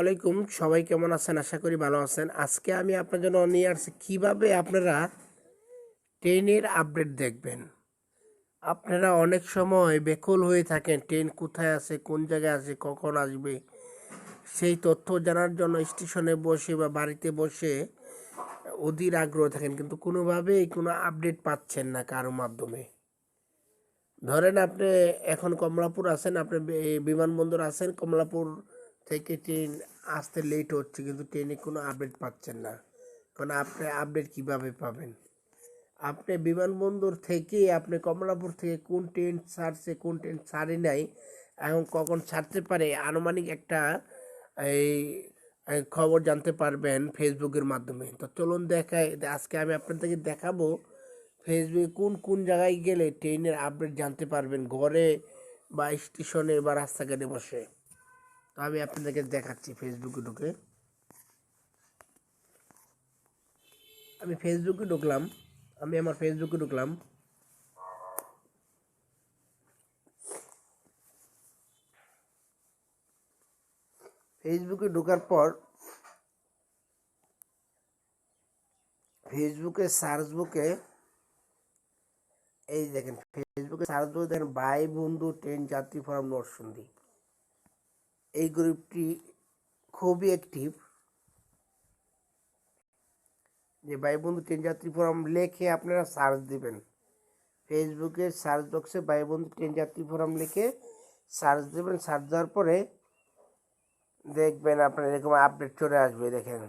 আলাইকুম। সবাই কেমন আছেন? আশা করি ভালো আছেন। আজকে আমি আপনার জন্য নিয়ে আসছি কীভাবে আপনারা ট্রেনের আপডেট দেখবেন। আপনারা অনেক সময় বেকুল হয়ে থাকেন, ট্রেন কোথায় আছে, কোন জায়গায় আছে, কখন আসবে। সেই তথ্য জানার জন্য স্টেশনে বসে বা বাড়িতে বসে অধীর আগ্রহ থাকেন, কিন্তু কোনোভাবেই কোনো আপডেট পাচ্ছেন না কারও মাধ্যমে। ধরেন আপনি এখন কমলাপুর আছেন, আপনি বিমানবন্দর আছেন, কমলাপুর থেকে ট্রেন আসতে লেট হচ্ছে, কিন্তু ট্রেনে কোনো আপডেট পাচ্ছেন না। কারণ আপনি আপডেট কীভাবে পাবেন? আপনি বিমানবন্দর থেকে আপনি কমলাপুর থেকে কোন ট্রেন ছাড়ছে, কোন ট্রেন ছাড়ে নাই এখন কখন ছাড়তে পারে, আনুমানিক একটা এই খবর জানতে পারবেন ফেসবুকের মাধ্যমে। তো চলুন দেখাই, আজকে আমি আপনাদেরকে দেখাবো ফেসবুকে কোন কোন জায়গায় গেলে ট্রেনের আপডেট জানতে পারবেন, ঘরে বা স্টেশনে বা রাস্তাঘাটে বসে। তো আমি আপনাদেরকে দেখাচ্ছি ফেসবুকে ঢুকে। আমি ফেসবুকে ঢুকলাম। আমি আমার ফেসবুকে ঢুকলাম। ফেসবুকে ঢোকার পর ফেসবুকে সার্চ বুকে এই দেখেন ফেসবুকে সার্চ বুকে দেখেন, ভাই, বন্ধু ট্রেন যাত্রী ফোরাম নরসিংদী এই গ্রুপটি খুবই অ্যাক্টিভ যে ভাই বন্ধু ট্রেন যাত্রী ফোরাম লেখে আপনারা সার্চ দিবেন। ফেসবুকে সার্চ বক্সে ভাই বন্ধু ট্রেন যাত্রী ফোরাম লিখে সার্চ দেবেন। সার্চ দেওয়ার পরে দেখবেন আপনার এরকম আপডেট চলে আসবে, দেখেন।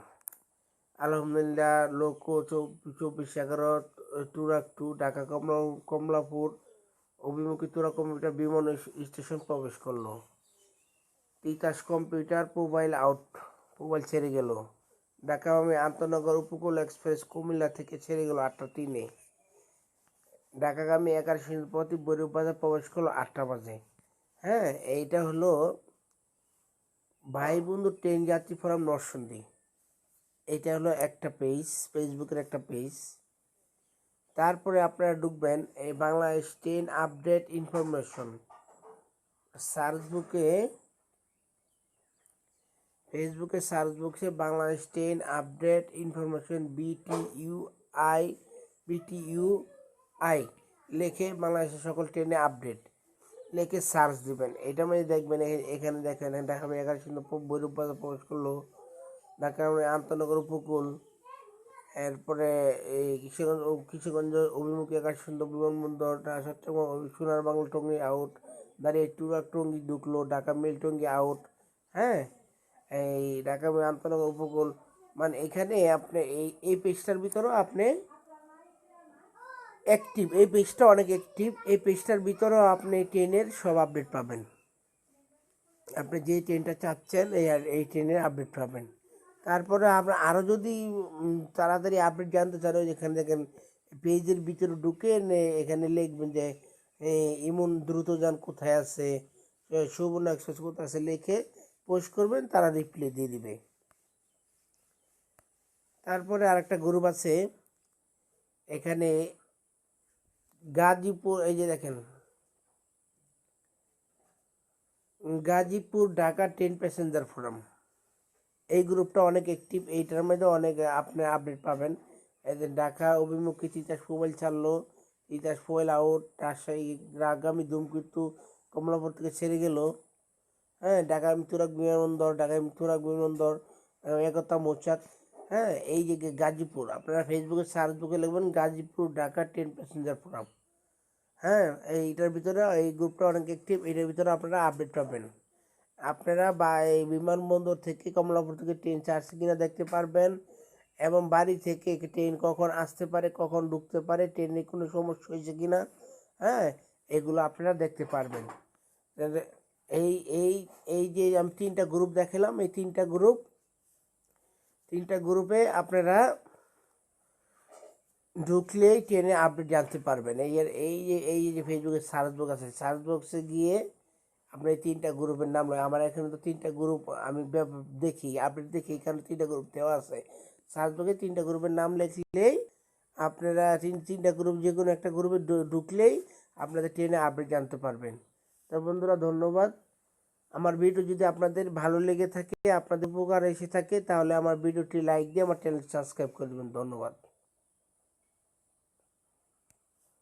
আলহামদুলিল্লাহ, লোক চব্বিশ এগারো টুরাক টু, ঢাকা কমলা কমলাপুর, অভিমুখী তুরা কম্পিউটার বিমান স্টেশন প্রবেশ করল। Titas commuter mobile out mobile ছেড়ে গেল। ঢাকা আমি আন্তনগর উপকূল এক্সপ্রেস কুমিল্লা থেকে ছেড়ে গেল আটটা তিনে। ঢাকাগামী একাদশী প্রতি বৈরব বাজার প্রবেশ করল আটটা বাজে। হ্যাঁ এইটা হলো ভাই বন্ধু ট্রেন যাত্রী ফোরাম নরসিংদী এটা হলো একটা পেজ, ফেসবুকের একটা পেজ। তারপরে আপনারা ঢুকবেন এই Bangladesh train update information. Search বুকে ফেসবুকে সার্চ বক্সে Bangladesh train update information BTU I BTU I লেখে বাংলাদেশের সকল ট্রেনে আপডেট। লিখে সার্চ দিবেন। এটা মানে দেখবেন এখানে দেখেন ঢাকা এগারো শূন্য বৈরূপ প্রবেশ করল। ঢাকা আন্তনগর উপকূল। এরপরে এই কিশোরগঞ্জ কিশোরগঞ্জ অভিমুখী একাশ সুন্দর বিমানবন্দর সোনার বাংলা টঙ্গি আউট দাঁড়িয়ে টুরাক টঙ্গি ঢুকলো, ঢাকা মেল টঙ্গি আউট হ্যাঁ? এই ঢাকা আন্তনগর উপকূল মানে এখানে আপনি এই এই পেজটার ভিতরেও আপনি অ্যাক্টিভ এই পেজটা অনেক অ্যাক্টিভ এই পেজটার ভিতরেও আপনি ট্রেনের সব আপডেট পাবেন। আপনি যে ট্রেনটা চাচ্ছেন, এই এই ট্রেনের আপডেট পাবেন। তারপরে আপনার আরও যদি তাড়াতাড়ি আপডেট জানতে চান যেখানে দেখেন পেজের ভিতরে ঢুকে এখানে লিখবেন যে ইমন দ্রুতযান কোথায় আছে সুবর্ণ এক্সপ্রেস কোথায় আছে, লিখে পোস্ট করবেন, তারা রিপ্লাই দিয়ে দিবে। তারপরে আরেকটা গ্রুপ আছে, এখানে গাজীপুর, এই যে দেখেন, Gazipur Dhaka train passenger forum এই গ্রুপটা অনেক অ্যাক্টিভ এইটার মধ্যে অনেক আপনি আপডেট পাবেন। যে ঢাকা, অভিমুখী তিতাস মোবাইল ছাড়লো তিতাস মোবাইল আউট রাজশাহী আগামী ধূমকেতু, কমলাপুর থেকে ছেড়ে গেল। হ্যাঁ ঢাকা মিতুরাক বিমানবন্দর ঢাকা মিতুরাক বিমানবন্দর একতা মোচাক হ্যাঁ এই যে গাজীপুর, আপনারা ফেসবুকে সার্চ বুকে লিখবেন Gazipur Dhaka train passenger forum হ্যাঁ এইটার ভিতরে, এই গ্রুপটা অনেক অ্যাক্টিভ এটার ভিতরে আপনারা আপডেট পাবেন। আপনারা বা এই বিমানবন্দর থেকে কমলাপুর থেকে ট্রেন ছাড়ছে কিনা দেখতে পারবেন, এবং বাড়ি থেকে ট্রেন কখন আসতে পারে, কখন ঢুকতে পারে ট্রেনে কোনো সমস্যা হয়েছে কিনা হ্যাঁ এগুলো আপনারা দেখতে পারবেন। এই এই এই যে আমি তিনটা গ্রুপ দেখালাম, এই তিনটা গ্রুপ তিনটা গ্রুপে আপনারা ঢুকলেই ট্রেনে আপডেট জানতে পারবেন। এই এই যে এই যে ফেসবুকে সার্চ বক্স আছে, সার্চ বক্সে গিয়ে আপনি এই তিনটা গ্রুপের নাম লাগে আমার এখানে তো তিনটা গ্রুপ আমি দেখি, আপডেট দেখি, এখানে তিনটা গ্রুপ দেওয়া আছে। সার্চ বক্সে তিনটা গ্রুপের নাম লিখলেই আপনারা তিন, তিনটা গ্রুপ যে কোনো একটা গ্রুপে ঢুকলেই আপনাদের ট্রেনে আপডেট জানতে পারবেন। তো বন্ধুরা, ধন্যবাদ। আমার ভিডিও যদি আপনাদের ভালো লেগে থাকে, আপনাদের উপকার এসে থাকে, তাহলে আমার ভিডিওটি লাইক দিয়ে আমার চ্যানেল সাবস্ক্রাইব করে দেবেন। ধন্যবাদ।